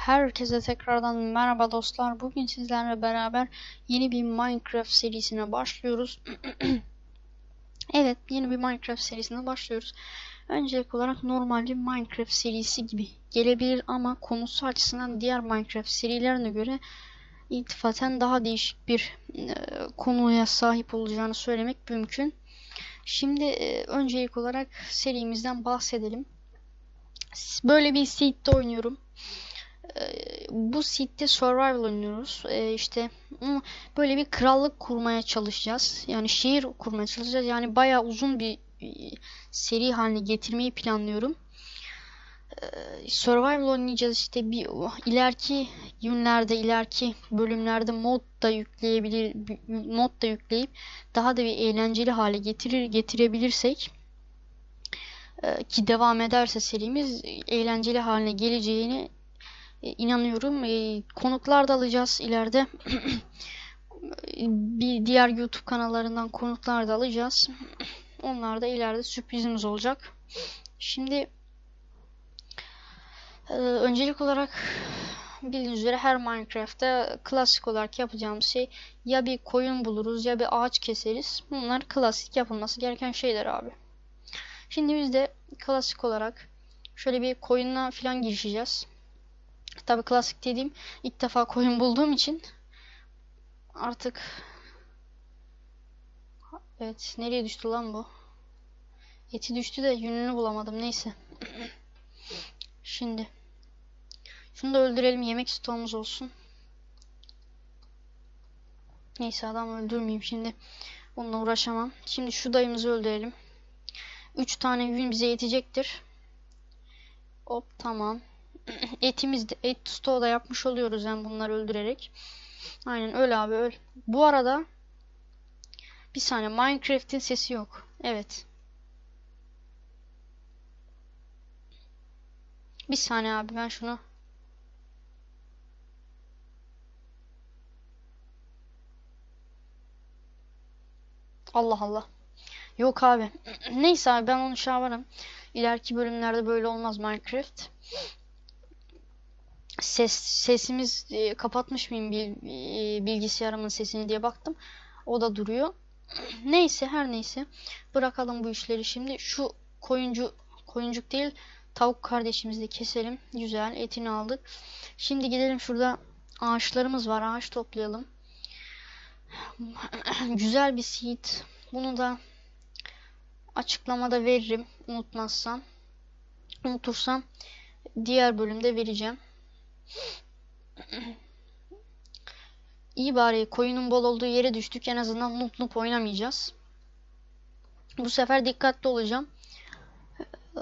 Herkese tekrardan merhaba dostlar. Bugün sizlerle beraber yeni bir Minecraft serisine başlıyoruz. evet, yeni bir Minecraft serisine başlıyoruz. Öncelik olarak normal bir Minecraft serisi gibi gelebilir ama konusu açısından diğer Minecraft serilerine göre iltifaten daha değişik bir e, konuya sahip olacağını söylemek mümkün. Şimdi e, öncelik olarak serimizden bahsedelim. Böyle bir seed'de oynuyorum. Ee, bu seed'de survival oynuyoruz. Ee, işte hmm, böyle bir krallık kurmaya çalışacağız. Yani şehir kurmaya çalışacağız. Yani bayağı uzun bir e, seri haline getirmeyi planlıyorum. Ee, survival oynayacağız işte bir ileriki günlerde ileriki bölümlerde mod da yükleyebilir mod da yükleyip daha da bir eğlenceli hale getirir getirebilirsek e, ki devam ederse serimiz eğlenceli haline geleceğini inanıyorum. E, konuklar da alacağız ileride. bir diğer YouTube kanallarından konuklar da alacağız. Onlar da ileride sürprizimiz olacak. Şimdi öncelik olarak bildiğiniz üzere her Minecraft'ta klasik olarak yapacağımız şey ya bir koyun buluruz ya bir ağaç keseriz. Bunlar klasik yapılması gereken şeyler abi. Şimdi biz de klasik olarak şöyle bir koyunla falan girişeceğiz. Tabi klasik dediğim ilk defa koyun bulduğum için artık Evet nereye düştü lan bu? Eti düştü de yününü bulamadım neyse. Şimdi şunu da öldürelim yemek stoğumuz olsun. Neyse adam öldürmeyeyim şimdi. Onunla uğraşamam. Şimdi şu dayımızı öldürelim. 3 tane yün bize yetecektir. Hop tamam. Etimiz de et stoğu da yapmış oluyoruz yani bunları öldürerek. Aynen öyle abi öl. Bu arada bir saniye Minecraft'in sesi yok. Evet. Bir saniye abi ben şunu Allah Allah. Yok abi. Neyse abi ben onu şey yaparım. İleriki bölümlerde böyle olmaz Minecraft. Ses sesimiz e, kapatmış mıyım bil, e, bilgisayarımın sesini diye baktım. O da duruyor. neyse her neyse. Bırakalım bu işleri şimdi. Şu koyuncu koyuncuk değil tavuk kardeşimizi de keselim. Güzel etini aldık. Şimdi gidelim şurada ağaçlarımız var. Ağaç toplayalım. Güzel bir seed. Bunu da açıklamada veririm unutmazsam. Unutursam diğer bölümde vereceğim. İyi bari koyunun bol olduğu yere düştük. En azından noob noob oynamayacağız. Bu sefer dikkatli olacağım. Ee,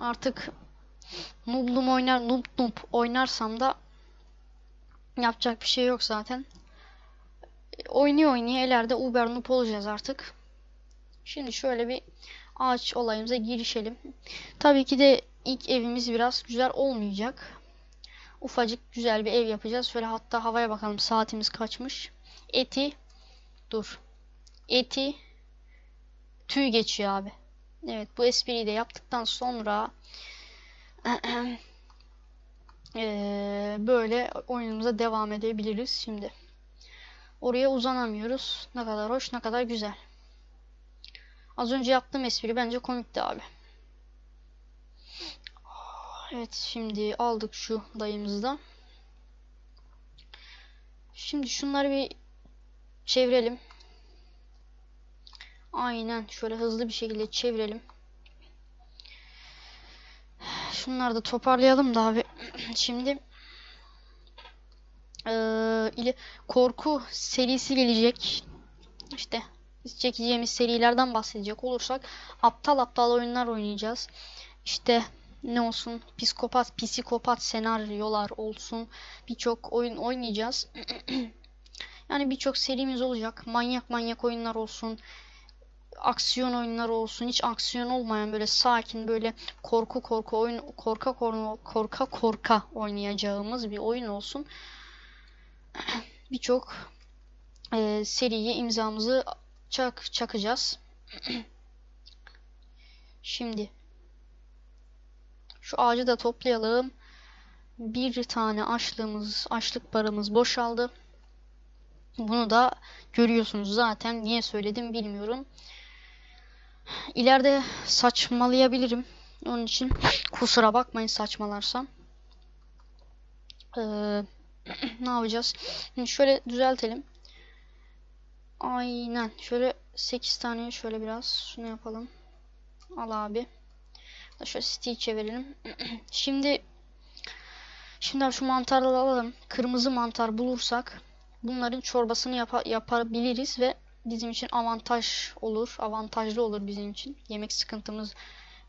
artık noob oynar noob noob oynarsam da yapacak bir şey yok zaten. Oynuyor oynaya ileride Uber noob olacağız artık. Şimdi şöyle bir ağaç olayımıza girişelim. Tabii ki de ilk evimiz biraz güzel olmayacak. Ufacık güzel bir ev yapacağız. Şöyle hatta havaya bakalım saatimiz kaçmış. Eti dur. Eti tüy geçiyor abi. Evet bu espriyi de yaptıktan sonra ee, böyle oyunumuza devam edebiliriz şimdi. Oraya uzanamıyoruz. Ne kadar hoş ne kadar güzel. Az önce yaptığım espri bence komikti abi. Evet şimdi aldık şu dayımızda. Şimdi şunları bir çevirelim. Aynen şöyle hızlı bir şekilde çevirelim. Şunları da toparlayalım da abi. Şimdi ee, ile korku serisi gelecek. İşte çekeceğimiz serilerden bahsedecek olursak aptal aptal oyunlar oynayacağız. İşte ne olsun psikopat psikopat senaryolar olsun birçok oyun oynayacağız. yani birçok serimiz olacak. Manyak manyak oyunlar olsun. Aksiyon oyunları olsun. Hiç aksiyon olmayan böyle sakin böyle korku korku oyun korka korka korka korka oynayacağımız bir oyun olsun. birçok e, seriye imzamızı çak çakacağız. Şimdi şu ağacı da toplayalım. bir tane açlığımız, açlık barımız boşaldı. Bunu da görüyorsunuz zaten. Niye söyledim bilmiyorum. İleride saçmalayabilirim. Onun için kusura bakmayın saçmalarsam. Ee, ne yapacağız? Şimdi şöyle düzeltelim. Aynen. Şöyle 8 tane şöyle biraz şunu yapalım. Al abi. Şöyle City'yi çevirelim. Şimdi Şimdi şu mantarları alalım. Kırmızı mantar bulursak bunların çorbasını yapa- yapabiliriz ve bizim için avantaj olur. Avantajlı olur bizim için. Yemek sıkıntımız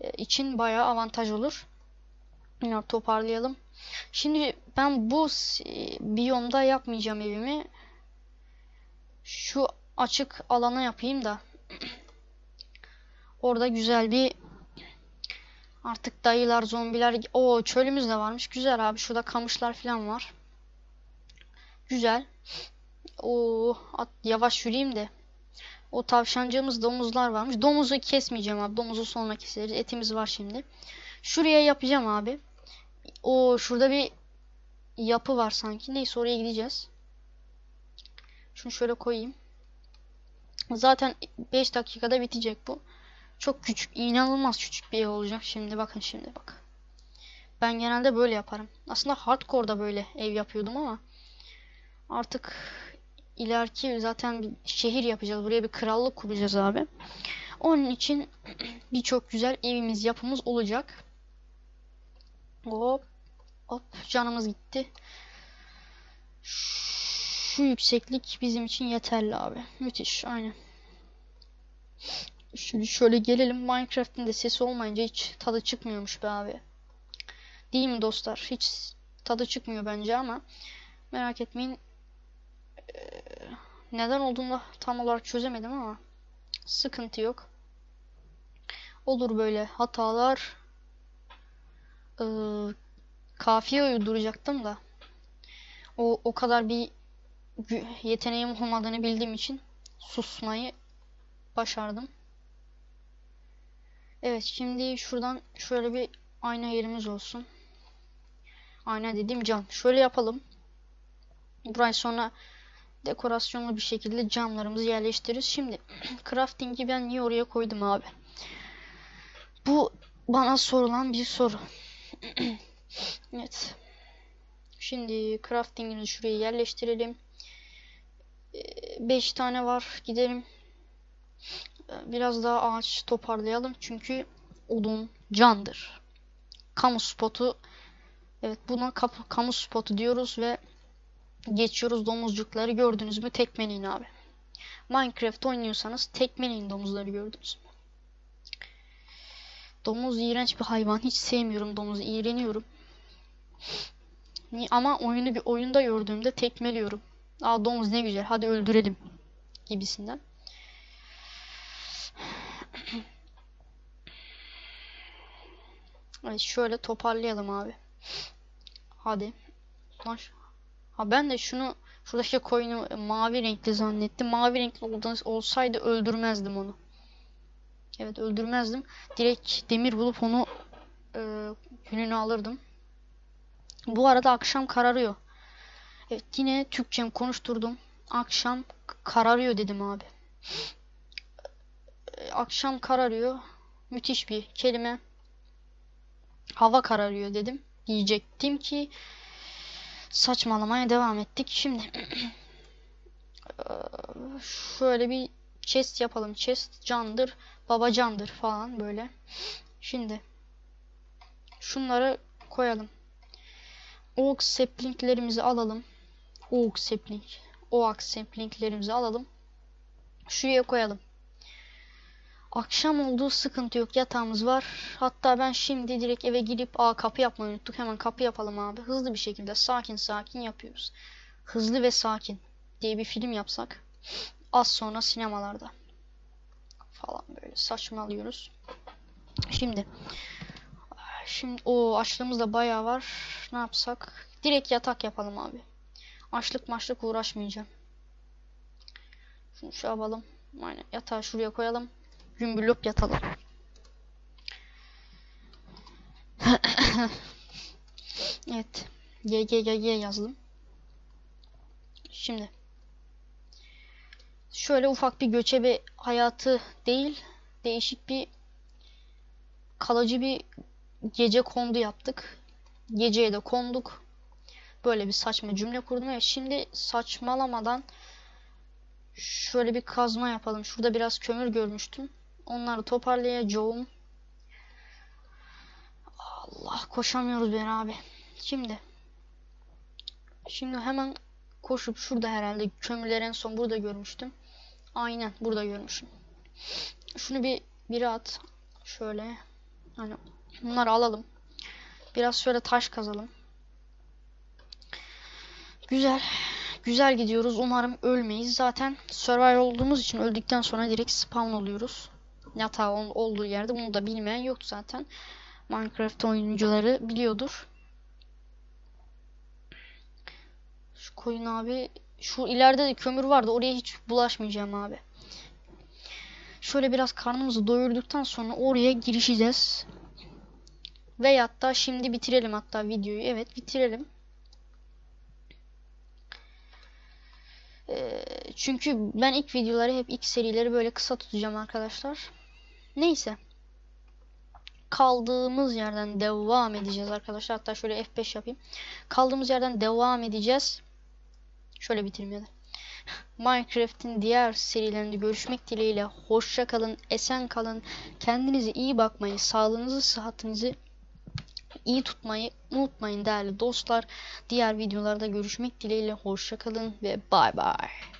e, için bayağı avantaj olur. Yine toparlayalım. Şimdi ben bu e, biyomda yapmayacağım evimi. Şu açık alana yapayım da orada güzel bir artık dayılar, zombiler o çölümüz de varmış. Güzel abi. Şurada kamışlar falan var. Güzel. O at, yavaş yürüyeyim de. O tavşancığımız domuzlar varmış. Domuzu kesmeyeceğim abi. Domuzu sonra keseriz. Etimiz var şimdi. Şuraya yapacağım abi. O şurada bir yapı var sanki. Neyse oraya gideceğiz. Şunu şöyle koyayım. Zaten 5 dakikada bitecek bu. Çok küçük, inanılmaz küçük bir ev olacak şimdi. Bakın şimdi bak. Ben genelde böyle yaparım. Aslında hardcore'da böyle ev yapıyordum ama artık ileriki zaten bir şehir yapacağız. Buraya bir krallık kuracağız abi. Onun için birçok güzel evimiz, yapımız olacak. Hop hop canımız gitti. Şu yükseklik bizim için yeterli abi. Müthiş aynen. Şimdi şöyle gelelim. Minecraft'in de sesi olmayınca hiç tadı çıkmıyormuş be abi. Değil mi dostlar? Hiç tadı çıkmıyor bence ama merak etmeyin. Ee, neden olduğunu tam olarak çözemedim ama sıkıntı yok. Olur böyle hatalar. Ee, kafiye uyduracaktım da o o kadar bir yeteneğim olmadığını bildiğim için susmayı başardım. Evet şimdi şuradan şöyle bir ayna yerimiz olsun. Ayna dediğim cam. Şöyle yapalım. Burayı sonra dekorasyonlu bir şekilde camlarımızı yerleştiririz. Şimdi crafting'i ben niye oraya koydum abi? Bu bana sorulan bir soru. evet. Şimdi crafting'imizi şuraya yerleştirelim. 5 tane var. Gidelim. Biraz daha ağaç toparlayalım. Çünkü odun candır. Kamu spotu Evet buna kap- kamu spotu diyoruz ve geçiyoruz domuzcukları gördünüz mü tekmeleyin abi. Minecraft oynuyorsanız tekmeleyin domuzları gördünüz mü? Domuz iğrenç bir hayvan. Hiç sevmiyorum domuzu. iğreniyorum. Ni- Ama oyunu bir oyunda gördüğümde tekmeliyorum. Aa domuz ne güzel. Hadi öldürelim gibisinden. Evet şöyle toparlayalım abi. Hadi. Ha ben de şunu şuradaki koyunu mavi renkli zannettim. Mavi renkli olsaydı öldürmezdim onu. Evet öldürmezdim. Direkt demir bulup onu e, gününü alırdım. Bu arada akşam kararıyor. Evet yine Türkçem konuşturdum. Akşam kararıyor dedim abi. E, Akşam kararıyor. Müthiş bir kelime. Hava kararıyor dedim. Diyecektim ki saçmalamaya devam ettik. Şimdi şöyle bir chest yapalım. Chest candır, baba candır falan böyle. Şimdi şunları koyalım. Oak saplinglerimizi alalım. Oak sapling. Oak saplinglerimizi alalım. Şuraya koyalım. Akşam olduğu sıkıntı yok. Yatağımız var. Hatta ben şimdi direkt eve girip aa kapı yapmayı unuttuk. Hemen kapı yapalım abi. Hızlı bir şekilde sakin sakin yapıyoruz. Hızlı ve sakin diye bir film yapsak. Az sonra sinemalarda falan böyle saçmalıyoruz. Şimdi şimdi o açlığımız da bayağı var. Ne yapsak? Direkt yatak yapalım abi. Açlık maçlık uğraşmayacağım. Şunu şu alalım. Aynen yatağı şuraya koyalım. Gümbürlüp yatalım. evet. YGGG yazdım. Şimdi şöyle ufak bir göçebe hayatı değil, değişik bir kalıcı bir gece kondu yaptık. Geceye de konduk. Böyle bir saçma cümle kurdum ve şimdi saçmalamadan şöyle bir kazma yapalım. Şurada biraz kömür görmüştüm. Onları toparlayacağım. Allah koşamıyoruz ben abi. Şimdi Şimdi hemen koşup şurada herhalde kömürleri en son burada görmüştüm. Aynen burada görmüşüm. Şunu bir biri at. Şöyle. Hani bunları alalım. Biraz şöyle taş kazalım. Güzel. Güzel gidiyoruz. Umarım ölmeyiz. Zaten survival olduğumuz için öldükten sonra direkt spawn oluyoruz. Yatağı ol- olduğu yerde. Bunu da bilmeyen yok zaten. Minecraft oyuncuları biliyordur. Şu koyun abi. Şu ileride de kömür vardı. Oraya hiç bulaşmayacağım abi. Şöyle biraz karnımızı doyurduktan sonra oraya girişeceğiz. Veyahut da şimdi bitirelim hatta videoyu. Evet bitirelim. Ee, çünkü ben ilk videoları hep ilk serileri böyle kısa tutacağım arkadaşlar. Neyse. Kaldığımız yerden devam edeceğiz arkadaşlar. Hatta şöyle F5 yapayım. Kaldığımız yerden devam edeceğiz. Şöyle da. Minecraft'in diğer serilerinde görüşmek dileğiyle hoşça kalın, esen kalın. Kendinize iyi bakmayı, sağlığınızı, sıhhatinizi iyi tutmayı unutmayın değerli dostlar. Diğer videolarda görüşmek dileğiyle hoşça kalın ve bay bay.